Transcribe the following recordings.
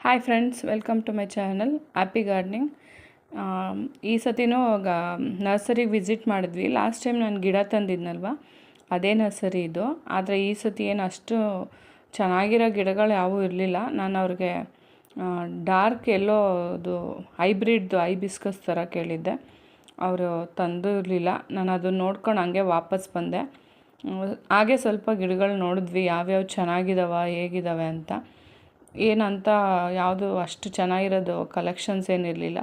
Hi friends welcome to my channel happy gardening ಈ ಸತಿನೂ ನರ್ಸರಿಗೆ ವಿಸಿಟ್ ಮಾಡಿದ್ವಿ. ಲಾಸ್ಟ್ ಟೈಮ್ ನಾನು ಗಿಡ ತಂದಿದ್ನಲ್ವ? ಅದೇ ನರ್ಸರಿ ಇದು. ಆದರೆ ಈ ಸತಿ ಏನು ಅಷ್ಟು ಚೆನ್ನಾಗಿರೋ ಗಿಡಗಳು ಯಾವೂ ಇರಲಿಲ್ಲ. ನಾನು ಅವ್ರಿಗೆ ಡಾರ್ಕ್ ಎಲ್ಲೋ ಅದು ಹೈಬ್ರಿಡ್ದು ಬಿಸ್ಕಸ್ ಥರ ಕೇಳಿದ್ದೆ. ಅವರು ತಂದು ಇರಲಿಲ್ಲ. ನಾನು ಅದನ್ನು ನೋಡ್ಕೊಂಡು ಹಂಗೆ ವಾಪಸ್ ಬಂದೆ. ಹಾಗೆ ಸ್ವಲ್ಪ ಗಿಡಗಳು ನೋಡಿದ್ವಿ. ಯಾವ್ಯಾವ ಚೆನ್ನಾಗಿದ್ದಾವ ಹೇಗಿದ್ದಾವೆ ಅಂತ. ಏನಂತ ಯಾವುದು ಅಷ್ಟು ಚೆನ್ನಾಗಿರೋದು ಕಲೆಕ್ಷನ್ಸ್ ಏನಿರಲಿಲ್ಲ.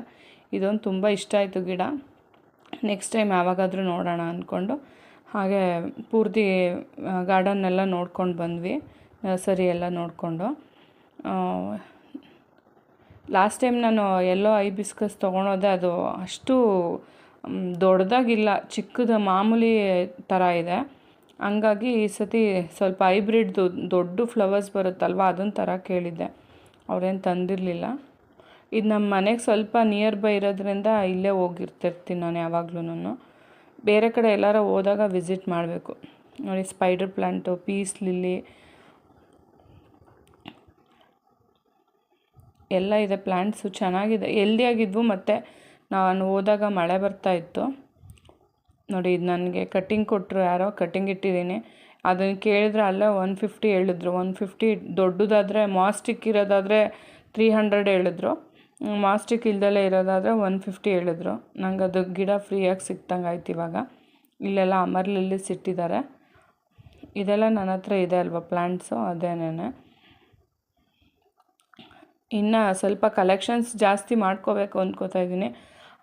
ಇದೊಂದು ತುಂಬ ಇಷ್ಟ ಆಯಿತು ಗಿಡ. ನೆಕ್ಸ್ಟ್ ಟೈಮ್ ಯಾವಾಗಾದರೂ ನೋಡೋಣ ಅಂದ್ಕೊಂಡು ಹಾಗೆ ಪೂರ್ತಿ ಗಾರ್ಡನ್ನೆಲ್ಲ ನೋಡ್ಕೊಂಡು ಬಂದ್ವಿ. ನರ್ಸರಿ ಎಲ್ಲ ನೋಡಿಕೊಂಡು. ಲಾಸ್ಟ್ ಟೈಮ್ ನಾನು ಎಲ್ಲೋ ಐ ಬಿಸ್ಕಸ್ ತೊಗೊಳೋದೆ ಅದು ಅಷ್ಟು ದೊಡ್ಡದಾಗಿಲ್ಲ, ಚಿಕ್ಕದು ಮಾಮೂಲಿ ಥರ ಇದೆ. ಹಂಗಾಗಿ ಈ ಸತಿ ಸ್ವಲ್ಪ ಹೈಬ್ರಿಡ್ದು ದೊಡ್ಡ ಫ್ಲವರ್ಸ್ ಬರುತ್ತಲ್ವ ಅದೊಂದು ಥರ ಕೇಳಿದ್ದೆ. ಅವ್ರೇನು ತಂದಿರಲಿಲ್ಲ. ಇದು ನಮ್ಮ ಮನೆಗೆ ಸ್ವಲ್ಪ ನಿಯರ್ ಬೈ ಇರೋದ್ರಿಂದ ಇಲ್ಲೇ ಹೋಗಿರ್ತಿರ್ತೀನಿ ನಾನು ಯಾವಾಗ್ಲೂ ಬೇರೆ ಕಡೆ ಎಲ್ಲಾರ ಹೋದಾಗ ವಿಸಿಟ್ ಮಾಡಬೇಕು. ನೋಡಿ ಸ್ಪೈಡರ್ ಪ್ಲ್ಯಾಂಟು ಪೀಸ್ ಲಿಲ್ಲಿ ಎಲ್ಲ ಇದೆ ಪ್ಲ್ಯಾಂಟ್ಸು ಚೆನ್ನಾಗಿದೆ. ಎಲ್ದಿಯಾಗಿದ್ವು ಮತ್ತು ನಾನು ಹೋದಾಗ ಮಳೆ ಬರ್ತಾ ಇತ್ತು. ನೋಡಿ ಇದು ನನಗೆ ಕಟ್ಟಿಂಗ್ ಕೊಟ್ಟರು ಯಾರೋ ಕಟ್ಟಿಂಗ್ ಇಟ್ಟಿದ್ದೀನಿ. ಅದನ್ನು ಕೇಳಿದ್ರೆ ಅಲ್ಲೇ ಒನ್ ಫಿಫ್ಟಿ ಹೇಳಿದ್ರು. ಒನ್ ಫಿಫ್ಟಿ ದೊಡ್ಡದಾದರೆ ಮಾಸ್ಟಿಕ್ ಇರೋದಾದರೆ ತ್ರೀ ಹಂಡ್ರೆಡ್ ಹೇಳಿದ್ರು. ಮಾಸ್ಟಿಕ್ ಇಲ್ದಲೇ ಇರೋದಾದರೆ ಒನ್ ಫಿಫ್ಟಿ ಹೇಳಿದ್ರು. ನಂಗೆ ಅದು ಗಿಡ ಫ್ರೀಯಾಗಿ ಸಿಕ್ತಂಗೆ ಆಯ್ತು ಇವಾಗ. ಇಲ್ಲೆಲ್ಲ ಅಮರ್ಲಿಲ್ಲಿ ಸಿಟ್ಟಿದ್ದಾರೆ. ಇದೆಲ್ಲ ನನ್ನ ಹತ್ರ ಇದೆ ಅಲ್ವಾ ಪ್ಲ್ಯಾಂಟ್ಸು ಅದೇನೇ ಇನ್ನು ಸ್ವಲ್ಪ ಕಲೆಕ್ಷನ್ಸ್ ಜಾಸ್ತಿ ಮಾಡ್ಕೋಬೇಕು ಅಂದ್ಕೋತಾ ಇದ್ದೀನಿ.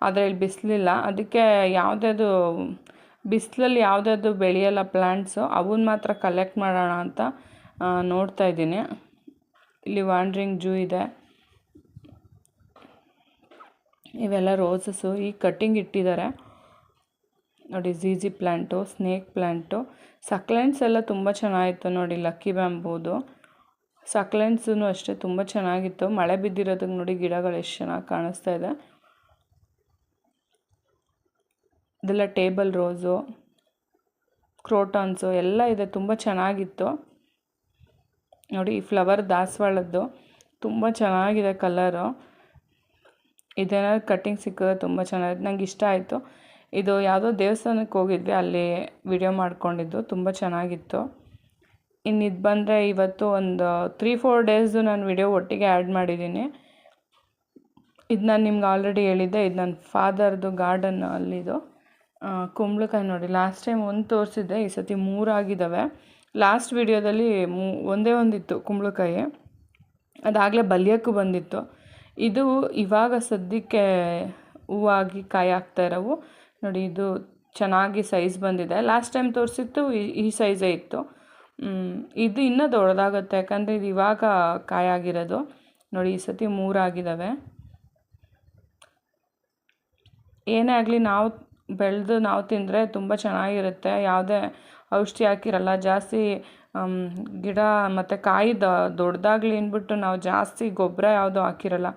ಆದರೆ ಇಲ್ಲಿ ಬಿಸಿಲಿಲ್ಲ. ಅದಕ್ಕೆ ಯಾವುದ್ಯಾವುದು, ಬಿಸಿಲಲ್ಲಿ ಯಾವುದ್ಯಾವುದು ಬೆಳೆಯಲ್ಲ ಪ್ಲ್ಯಾಂಟ್ಸು ಅವನ್ನ ಮಾತ್ರ ಕಲೆಕ್ಟ್ ಮಾಡೋಣ ಅಂತ ನೋಡ್ತಾ ಇದ್ದೀನಿ. ಇಲ್ಲಿ ವಾಂಡ್ರಿಂಗ್ ಜೂ ಇದೆ. ಇವೆಲ್ಲ ರೋಸಸ್ಸು ಈ ಕಟ್ಟಿಂಗ್ ಇಟ್ಟಿದ್ದಾರೆ. ನೋಡಿ ಝೀಜಿ ಪ್ಲ್ಯಾಂಟು ಸ್ನೇಕ್ ಪ್ಲ್ಯಾಂಟು ಸಕ್ಲೆಂಟ್ಸ್ ಎಲ್ಲ ತುಂಬ ಚೆನ್ನಾಗಿತ್ತು ನೋಡಿ ಲಕ್ಕಿ ಬ್ಯಾಂಬೂದು ಸಕ್ಲೆಂಟ್ಸೂ ಅಷ್ಟೇ ತುಂಬ ಚೆನ್ನಾಗಿತ್ತು. ಮಳೆ ಬಿದ್ದಿರೋದಕ್ಕೆ ನೋಡಿ ಗಿಡಗಳು ಎಷ್ಟು ಚೆನ್ನಾಗಿ ಕಾಣಿಸ್ತಾ ಇದೆ. ಇದೆಲ್ಲ ಟೇಬಲ್ ರೋಸು, ಕ್ರೋಟಾನ್ಸು ಎಲ್ಲ ಇದೆ, ತುಂಬ ಚೆನ್ನಾಗಿತ್ತು. ನೋಡಿ, ಈ ಫ್ಲವರ್ ದಾಸವಾಳದ್ದು ತುಂಬ ಚೆನ್ನಾಗಿದೆ ಕಲರು. ಇದೇನಾದ್ರು ಕಟ್ಟಿಂಗ್ ಸಿಕ್ಕಿದ್ರೆ ತುಂಬ ಚೆನ್ನಾಗಿತ್ತು. ನಂಗೆ ಇಷ್ಟ ಆಯಿತು. ಇದು ಯಾವುದೋ ದೇವಸ್ಥಾನಕ್ಕೆ ಹೋಗಿದ್ವಿ, ಅಲ್ಲಿ ವಿಡಿಯೋ ಮಾಡ್ಕೊಂಡಿದ್ದು, ತುಂಬ ಚೆನ್ನಾಗಿತ್ತು. ಇನ್ನು ಇದು ಬಂದರೆ ಇವತ್ತು ಒಂದು ತ್ರೀ ಫೋರ್ ಡೇಸ್ದು ನಾನು ವಿಡಿಯೋ ಒಟ್ಟಿಗೆ ಆ್ಯಡ್ ಮಾಡಿದ್ದೀನಿ. ಇದು ನಾನು ನಿಮ್ಗೆ ಆಲ್ರೆಡಿ ಹೇಳಿದ್ದೆ, ಇದು ನನ್ನ ಫಾದರ್ದು ಗಾರ್ಡನ್ ಅಲ್ಲಿದು. ಕುಂಬಳಕಾಯಿ ನೋಡಿ ಲಾಸ್ಟ್ ಟೈಮ್ ಒಂದು ತೋರಿಸಿದ್ದೆ, ಈ ಸತಿ ಮೂರಾಗಿದ್ದಾವೆ ಲಾಸ್ಟ್ ವಿಡಿಯೋದಲ್ಲಿ ಮೂ, ಒಂದೇ ಒಂದಿತ್ತು ಕುಂಬಳಕಾಯಿ. ಅದಾಗಲೇ ಬಲಿಯೋಕ್ಕೂ ಬಂದಿತ್ತು. ಇದು ಇವಾಗ ಸದ್ಯಕ್ಕೆ ಹೂವಾಗಿ ಕಾಯಿ ಆಗ್ತಾ ಇರೋವು. ನೋಡಿ, ಇದು ಚೆನ್ನಾಗಿ ಸೈಜ್ ಬಂದಿದೆ. ಲಾಸ್ಟ್ ಟೈಮ್ ತೋರಿಸಿತ್ತು ಈ ಸೈಜೇ ಇತ್ತು. ಇದು ಇನ್ನೂ ದೊಡ್ಡದಾಗುತ್ತೆ, ಯಾಕಂದರೆ ಇದು ಇವಾಗ ಕಾಯಾಗಿರೋದು. ನೋಡಿ, ಈ ಸತಿ ಮೂರಾಗಿದ್ದಾವೆ ಏನೇ ಆಗಲಿ ನಾವು ಬೆಳೆದು ನಾವು ತಿಂದರೆ ತುಂಬ ಚೆನ್ನಾಗಿರುತ್ತೆ. ಯಾವುದೇ ಔಷಧಿ ಹಾಕಿರಲ್ಲ, ಜಾಸ್ತಿ ಗಿಡ ಮತ್ತು ಕಾಯಿ ದೊಡ್ಡದಾಗಲಿ ಅಂದ್ಬಿಟ್ಟು ನಾವು ಜಾಸ್ತಿ ಗೊಬ್ಬರ ಯಾವುದೂ ಹಾಕಿರಲ್ಲ.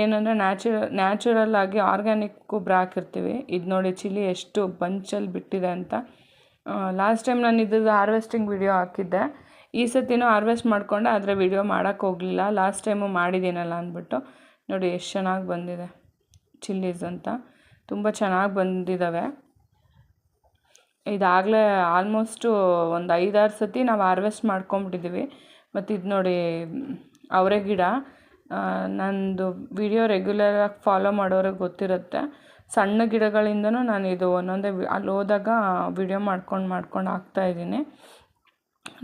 ಏನಂದರೆ ನ್ಯಾಚುರ ನ್ಯಾಚುರಲ್ ಆಗಿ ಆರ್ಗ್ಯಾನಿಕ್ ಗೊಬ್ಬರ ಹಾಕಿರ್ತೀವಿ. ಇದು ನೋಡಿ ಚಿಲ್ಲಿ ಎಷ್ಟು ಬಂಚಲ್ಲಿ ಬಿಟ್ಟಿದೆ ಅಂತ. ಲಾಸ್ಟ್ ಟೈಮ್ ನಾನು ಇದ್ರದ್ದು ಹಾರ್ವೆಸ್ಟಿಂಗ್ ವಿಡಿಯೋ ಹಾಕಿದ್ದೆ. ಈ ಸತಿನೂ ಹಾರ್ವೆಸ್ಟ್ ಮಾಡಿಕೊಂಡೆ ಆದರೆ ವಿಡಿಯೋ ಮಾಡೋಕ್ಕೆ ಹೋಗಲಿಲ್ಲ. ಲಾಸ್ಟ್ ಟೈಮು ಮಾಡಿದ್ದೀನಲ್ಲ ಅಂದ್ಬಿಟ್ಟು. ನೋಡಿ ಎಷ್ಟು ಚೆನ್ನಾಗಿ ಬಂದಿದೆ ಚಿಲ್ಲೀಸ್ ಅಂತ. ತುಂಬ ಚೆನ್ನಾಗಿ ಬಂದಿದ್ದಾವೆ ಇದಾಗಲೇ ಆಲ್ಮೋಸ್ಟು ಒಂದು ಐದಾರು ಸತಿ ನಾವು ಹಾರ್ವೆಸ್ಟ್ ಮಾಡ್ಕೊಂಬಿಟ್ಟಿದ್ದೀವಿ ಮತ್ತು ಇದು ನೋಡಿ ಅವರೆ ಗಿಡ ನಂದು ವಿಡಿಯೋ ರೆಗ್ಯುಲರಾಗಿ ಫಾಲೋ ಮಾಡೋರಿಗೆ ಗೊತ್ತಿರುತ್ತೆ. ಸಣ್ಣ ಗಿಡಗಳಿಂದನೂ ನಾನು ಇದು ಒಂದೊಂದೇ ಅಲ್ಲಿ ಹೋದಾಗ ವಿಡಿಯೋ ಮಾಡ್ಕೊಂಡು ಮಾಡ್ಕೊಂಡು ಹಾಕ್ತಾಯಿದ್ದೀನಿ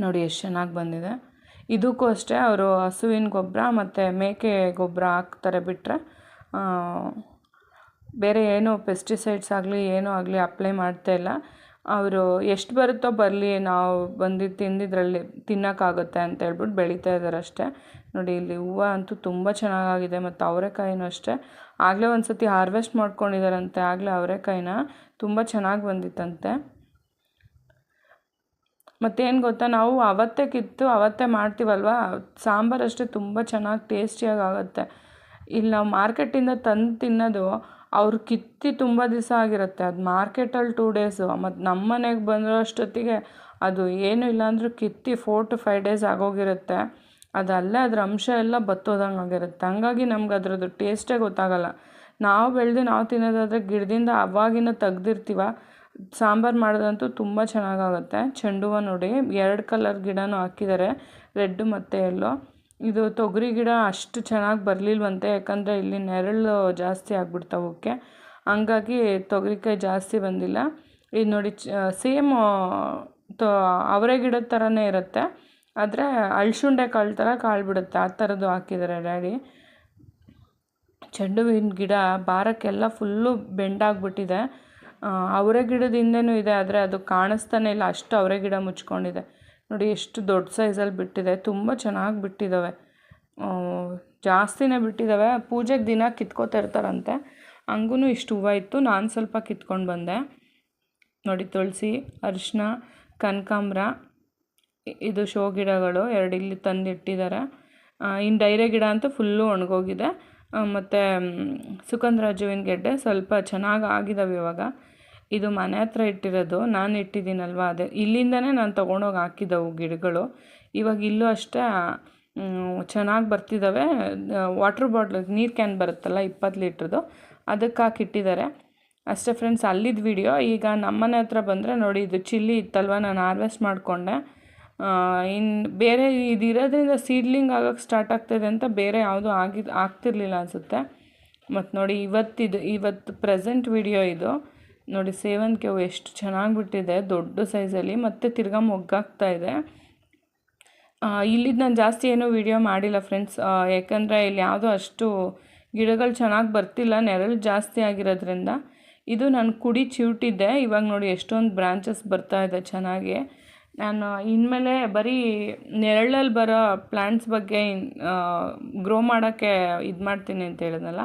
ನೋಡಿ ಎಷ್ಟು ಚೆನ್ನಾಗಿ ಬಂದಿದೆ. ಇದಕ್ಕೂ ಅಷ್ಟೇ, ಅವರು ಹಸುವಿನ ಗೊಬ್ಬರ ಮತ್ತು ಮೇಕೆ ಗೊಬ್ಬರ ಹಾಕ್ತಾರೆ ಬಿಟ್ಟರೆ ಬೇರೆ ಏನು ಪೆಸ್ಟಿಸೈಡ್ಸ್ ಆಗಲಿ, ಏನೂ ಆಗಲಿ ಅಪ್ಲೈ ಮಾಡ್ತಾ ಇಲ್ಲ. ಅವರು ಎಷ್ಟು ಬರುತ್ತೋ ಬರಲಿ, ನಾವು ಬಂದು ತಿಂದಿದ್ರಲ್ಲಿ ತಿನ್ನೋಕ್ಕಾಗುತ್ತೆ ಅಂತ ಹೇಳ್ಬಿಟ್ಟು ಬೆಳೀತಾ ಇದ್ದಾರೆ ಅಷ್ಟೇ. ನೋಡಿ, ಇಲ್ಲಿ ಹೂವು ಅಂತೂ ತುಂಬ ಚೆನ್ನಾಗಾಗಿದೆ ಮತ್ತು ಅವರೆಕಾಯಿನೂ ಅಷ್ಟೇ. ಆಗಲೇ ಒಂದು ಸತಿ ಹಾರ್ವೆಸ್ಟ್ ಮಾಡ್ಕೊಂಡಿದ್ದಾರಂತೆ ಆಗಲೇ ಅವರೆಕಾಯಿನ ತುಂಬ ಚೆನ್ನಾಗಿ ಬಂದಿತ್ತಂತೆ. ಮತ್ತೇನು ಗೊತ್ತಾ, ನಾವು ಅವತ್ತೇ ಕಿತ್ತು, ಅವತ್ತೇ ಮಾಡ್ತೀವಲ್ವ? ಸಾಂಬಾರು ಅಷ್ಟೇ ತುಂಬ ಚೆನ್ನಾಗಿ ಟೇಸ್ಟಿಯಾಗಿ ಆಗುತ್ತೆ. ಇಲ್ಲಿ ನಾವು ಮಾರ್ಕೆಟಿಂದ ತಂದು ತಿನ್ನೋದು ಅವ್ರು ಕಿತ್ತಿ ತುಂಬ ದಿವಸ ಆಗಿರುತ್ತೆ. ಅದು ಮಾರ್ಕೆಟಲ್ಲಿ ಟೂ ಡೇಸು ಮತ್ತು ನಮ್ಮ ಮನೆಗೆ ಬಂದಿರೋ ಅಷ್ಟೊತ್ತಿಗೆ ಅದು ಏನೂ ಇಲ್ಲ ಅಂದರೂ ಕಿತ್ತಿ ಫೋರ್ ಟು ಫೈವ್ ಡೇಸ್ ಆಗೋಗಿರುತ್ತೆ. ಅದಲ್ಲೇ ಅದ್ರ ಅಂಶ ಎಲ್ಲ ಬತ್ತೋದಂಗೆ ಆಗಿರುತ್ತೆ. ಹಂಗಾಗಿ ನಮ್ಗೆ ಅದರದ್ದು ಟೇಸ್ಟೇ ಗೊತ್ತಾಗಲ್ಲ. ನಾವು ಬೆಳೆದು ನಾವು ತಿನ್ನೋದಾದರೆ ಗಿಡದಿಂದ ಅವಾಗಿನ ತೆಗ್ದಿರ್ತೀವ. ಸಾಂಬಾರು ಮಾಡೋದಂತೂ ತುಂಬ ಚೆನ್ನಾಗಾಗುತ್ತೆ. ಚೆಂಡು ಹೂವು ನೋಡಿ, ಎರಡು ಕಲರ್ ಗಿಡನೂ ಹಾಕಿದ್ದಾರೆ ರೆಡ್ಡು ಮತ್ತು ಎಲ್ಲೋ ಇದು ತೊಗರಿ ಗಿಡ ಅಷ್ಟು ಚೆನ್ನಾಗಿ ಬರಲಿಲ್ವಂತೆ, ಯಾಕಂದರೆ ಇಲ್ಲಿ ನೆರಳು ಜಾಸ್ತಿ ಆಗ್ಬಿಡ್ತಾವಕ್ಕೆ ಹಂಗಾಗಿ ತೊಗರಿಕಾಯಿ ಜಾಸ್ತಿ ಬಂದಿಲ್ಲ. ಇದು ನೋಡಿ, ಚ ಸೇಮ್ ತೊ, ಅವರೆ ಗಿಡದ ಥರನೇ ಇರುತ್ತೆ. ಆದರೆ ಅಳ್ಶುಂಡೆ ಕಾಳು ಥರ ಕಾಳು ಬಿಡುತ್ತೆ ಆ ಥರದ್ದು ಹಾಕಿದ್ದಾರೆ ಡ್ಯಾಡಿ. ಚೆಂಡು ಹೂವಿನ ಗಿಡ ಭಾರಕ್ಕೆಲ್ಲ ಫುಲ್ಲು ಬೆಂಡಾಗ್ಬಿಟ್ಟಿದೆ ಅವರೆ ಗಿಡದ ಹಿಂದೆನೂ ಇದೆ, ಆದರೆ ಅದು ಕಾಣಿಸ್ತಾನೆ ಇಲ್ಲ. ಅಷ್ಟು ಅವರೆ ಗಿಡ ಮುಚ್ಕೊಂಡಿದೆ. ನೋಡಿ ಎಷ್ಟು ದೊಡ್ಡ ಸೈಜಲ್ಲಿ ಬಿಟ್ಟಿದೆ, ತುಂಬ ಚೆನ್ನಾಗಿ ಬಿಟ್ಟಿದ್ದಾವೆ ಜಾಸ್ತಿನೇ ಬಿಟ್ಟಿದ್ದಾವೆ ಪೂಜೆಗೆ ದಿನ ಕಿತ್ಕೋತಾ ಇರ್ತಾರಂತೆ. ಹಂಗೂ ಇಷ್ಟು ಹೂವು ಇತ್ತು. ನಾನು ಸ್ವಲ್ಪ ಕಿತ್ಕೊಂಡು ಬಂದೆ. ನೋಡಿ ತುಳಸಿ ಅರಿಶಿನ ಕನಕಾಂಬ್ರ ಇದು ಶೋ ಗಿಡಗಳು ಎರಡು ಇಲ್ಲಿ ತಂದು ಇಟ್ಟಿದ್ದಾರೆ ಇನ್ನು ಡೈರೆ ಗಿಡ ಅಂತೂ ಫುಲ್ಲು ಒಣಗೋಗಿದೆ. ಮತ್ತು ಸುಗಂಧರಾಜುವಿನ ಗೆಡ್ಡೆ ಸ್ವಲ್ಪ ಚೆನ್ನಾಗಿ ಆಗಿದ್ದಾವೆ ಇವಾಗ. ಇದು ಮನೆ ಹತ್ರ ಇಟ್ಟಿರೋದು, ನಾನು ಇಟ್ಟಿದ್ದೀನಲ್ವ? ಅದೇ, ಇಲ್ಲಿಂದನೇ ನಾನು ತೊಗೊಂಡೋಗಿ ಹಾಕಿದ್ದವು ಗಿಡಗಳು. ಇವಾಗ ಇಲ್ಲೂ ಅಷ್ಟೇ ಚೆನ್ನಾಗಿ ಬರ್ತಿದ್ದಾವೆ ವಾಟ್ರ್ ಬಾಟ್ಲ್ ನೀರು ಕ್ಯಾನ್ ಬರುತ್ತಲ್ಲ, ಇಪ್ಪತ್ತು ಲೀಟ್ರದ್ದು ಅದಕ್ಕೆ ಹಾಕಿಟ್ಟಿದ್ದಾರೆ ಅಷ್ಟೇ ಫ್ರೆಂಡ್ಸ್ ಅಲ್ಲಿದ್ದ ವಿಡಿಯೋ ಈಗ ನಮ್ಮನೆ ಹತ್ರ ಬಂದರೆ ನೋಡಿ, ಇದು ಚಿಲ್ಲಿ ಇತ್ತಲ್ವ, ನಾನು ಹಾರ್ವೆಸ್ಟ್ ಮಾಡಿಕೊಂಡೆ. ಇನ್ನು ಬೇರೆ ಇದು ಸೀಡ್ಲಿಂಗ್ ಆಗೋಕ್ಕೆ ಸ್ಟಾರ್ಟ್ ಆಗ್ತಾಯಿದೆ ಅಂತ ಬೇರೆ ಯಾವುದೂ ಆಗಿದ್ದು ಆಗ್ತಿರ್ಲಿಲ್ಲ ಅನಿಸುತ್ತೆ. ಮತ್ತು ನೋಡಿ, ಇವತ್ತಿದು, ಇವತ್ತು ಪ್ರೆಸೆಂಟ್ ವಿಡಿಯೋ ಇದು. ನೋಡಿ, ಸೇವಂತಿಗೆ ಹೂವು ಎಷ್ಟು ಚೆನ್ನಾಗಿ ಬಿಟ್ಟಿದೆ, ದೊಡ್ಡ ಸೈಜಲ್ಲಿ ಮತ್ತು ತಿರ್ಗಾ ಮೊಗ್ಗಾಗ್ತಾ ಇದೆ. ಇಲ್ಲಿದ್ದು ನಾನು ಜಾಸ್ತಿ ಏನೂ ವಿಡಿಯೋ ಮಾಡಿಲ್ಲ ಫ್ರೆಂಡ್ಸ್ ಯಾಕಂದರೆ ಇಲ್ಲಿ ಯಾವುದೂ ಅಷ್ಟು ಗಿಡಗಳು ಚೆನ್ನಾಗಿ ಬರ್ತಿಲ್ಲ, ನೆರಳು ಜಾಸ್ತಿ ಆಗಿರೋದ್ರಿಂದ. ಇದು ನಾನು ಕುಡಿ ಚಿವುಟಿದ್ದೆ. ಇವಾಗ ನೋಡಿ ಎಷ್ಟೊಂದು ಬ್ರಾಂಚಸ್ ಬರ್ತಾ ಇದೆ ಚೆನ್ನಾಗಿ. ನಾನು ಇನ್ಮೇಲೆ ಬರೀ ನೆರಳಲ್ಲಿ ಬರೋ ಪ್ಲ್ಯಾಂಟ್ಸ್ ಬಗ್ಗೆ ಗ್ರೋ ಮಾಡೋಕ್ಕೆ ಇದು ಮಾಡ್ತೀನಿ ಅಂತ ಹೇಳಿದ್ನಲ್ಲ.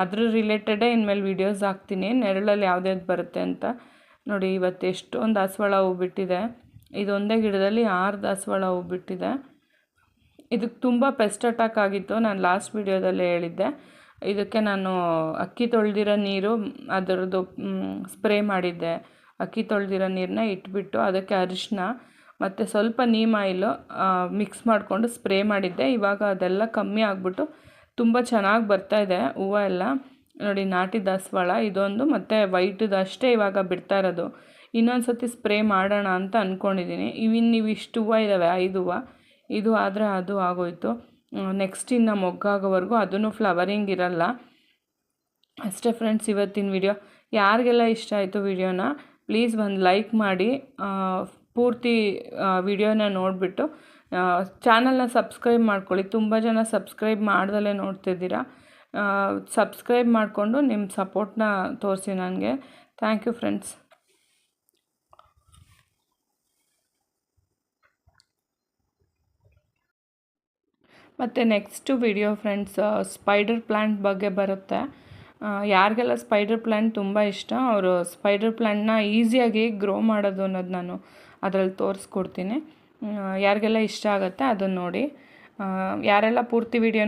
ಅದ್ರ ರಿಲೇಟೆಡೇ ಇನ್ಮೇಲೆ ವೀಡಿಯೋಸ್ ಹಾಕ್ತೀನಿ. ನೆರಳಲ್ಲಿ ಯಾವ್ದ್ಯಾವ್ದು ಬರುತ್ತೆ ಅಂತ ನೋಡಿ, ಇವತ್ತು ಎಷ್ಟೊಂದು ದಾಸವಾಳ ಹೂ ಬಿಟ್ಟಿದೆ. ಇದೊಂದೇ ಗಿಡದಲ್ಲಿ ಆರು ದಾಸವಾಳ ಹೂ ಬಿಟ್ಟಿದೆ. ಇದಕ್ಕೆ ತುಂಬ ಪೆಸ್ಟ್ ಅಟ್ಯಾಕ್ ಆಗಿತ್ತು. ನಾನು ಲಾಸ್ಟ್ ವೀಡಿಯೋದಲ್ಲಿ ಹೇಳಿದ್ದೆ. ಇದಕ್ಕೆ ನಾನು ಅಕ್ಕಿ ತೊಳೆದಿರೋ ನೀರು ಅದರದ್ದು ಸ್ಪ್ರೇ ಮಾಡಿದ್ದೆ. ಅಕ್ಕಿ ತೊಳೆದಿರೋ ನೀರನ್ನ ಇಟ್ಬಿಟ್ಟು ಅದಕ್ಕೆ ಅರಿಶಿನ ಮತ್ತು ಸ್ವಲ್ಪ ನೀಮ್ ಆಯಿಲು ಮಿಕ್ಸ್ ಮಾಡಿಕೊಂಡು ಸ್ಪ್ರೇ ಮಾಡಿದ್ದೆ. ಇವಾಗ ಅದೆಲ್ಲ ಕಮ್ಮಿ ಆಗಿಬಿಟ್ಟು ತುಂಬ ಚೆನ್ನಾಗಿ ಬರ್ತಾ ಇದೆ, ಹೂವು ಎಲ್ಲ. ನೋಡಿ, ನಾಟಿ ದಾಸವಾಳ ಇದೊಂದು, ಮತ್ತು ವೈಟದು ಅಷ್ಟೇ ಇವಾಗ ಬಿಡ್ತಾ ಇರೋದು. ಇನ್ನೊಂದು ಸತಿ ಸ್ಪ್ರೇ ಮಾಡೋಣ ಅಂತ ಅಂದ್ಕೊಂಡಿದ್ದೀನಿ ಇವಿನ್ ನೀವು ಇಷ್ಟು ಹೂವು ಇದ್ದಾವೆ ಐದು ಹೂವು, ಇದು ಆದರೆ ಅದು ಆಗೋಯ್ತು. ನೆಕ್ಸ್ಟ್ ಇನ್ನು ಮೊಗ್ಗಾಗೋವರೆಗೂ ಅದೂ ಫ್ಲವರಿಂಗ್ ಇರಲ್ಲ. ಅಷ್ಟೇ ಫ್ರೆಂಡ್ಸ್ ಇವತ್ತಿನ ವಿಡಿಯೋ ಯಾರಿಗೆಲ್ಲ ಇಷ್ಟ ಆಯಿತು ವಿಡಿಯೋನ ಪ್ಲೀಸ್ ಒಂದು ಲೈಕ್ ಮಾಡಿ ಪೂರ್ತಿ ವಿಡಿಯೋನ ನೋಡಿಬಿಟ್ಟು ಚಾನಲ್ನ ಸಬ್ಸ್ಕ್ರೈಬ್ ಮಾಡ್ಕೊಳ್ಳಿ. ತುಂಬ ಜನ ಸಬ್ಸ್ಕ್ರೈಬ್ ಮಾಡ್ದಲೇ ನೋಡ್ತಿದ್ದೀರಾ. ಸಬ್ಸ್ಕ್ರೈಬ್ ಮಾಡಿಕೊಂಡು ನಿಮ್ಮ ಸಪೋರ್ಟ್ನ ತೋರಿಸಿ ನನಗೆ. ಥ್ಯಾಂಕ್ ಯು ಫ್ರೆಂಡ್ಸ್ ಮತ್ತು next video friends spider plant ಬಗ್ಗೆ ಬರುತ್ತೆ. ಯಾರಿಗೆಲ್ಲ ಸ್ಪೈಡರ್ ಪ್ಲ್ಯಾಂಟ್ ತುಂಬ ಇಷ್ಟ, ಅವರು ಸ್ಪೈಡರ್ ಪ್ಲ್ಯಾಂಟ್ನ ಈಸಿಯಾಗಿ ಗ್ರೋ ಮಾಡೋದು ಅನ್ನೋದು ನಾನು ಅದರಲ್ಲಿ ತೋರಿಸ್ಕೊಡ್ತೀನಿ. ಯಾರಿಗೆಲ್ಲ ಇಷ್ಟ ಆಗುತ್ತೆ ಅದನ್ನು ನೋಡಿ. ಯಾರೆಲ್ಲ ಪೂರ್ತಿ ವಿಡಿಯೋ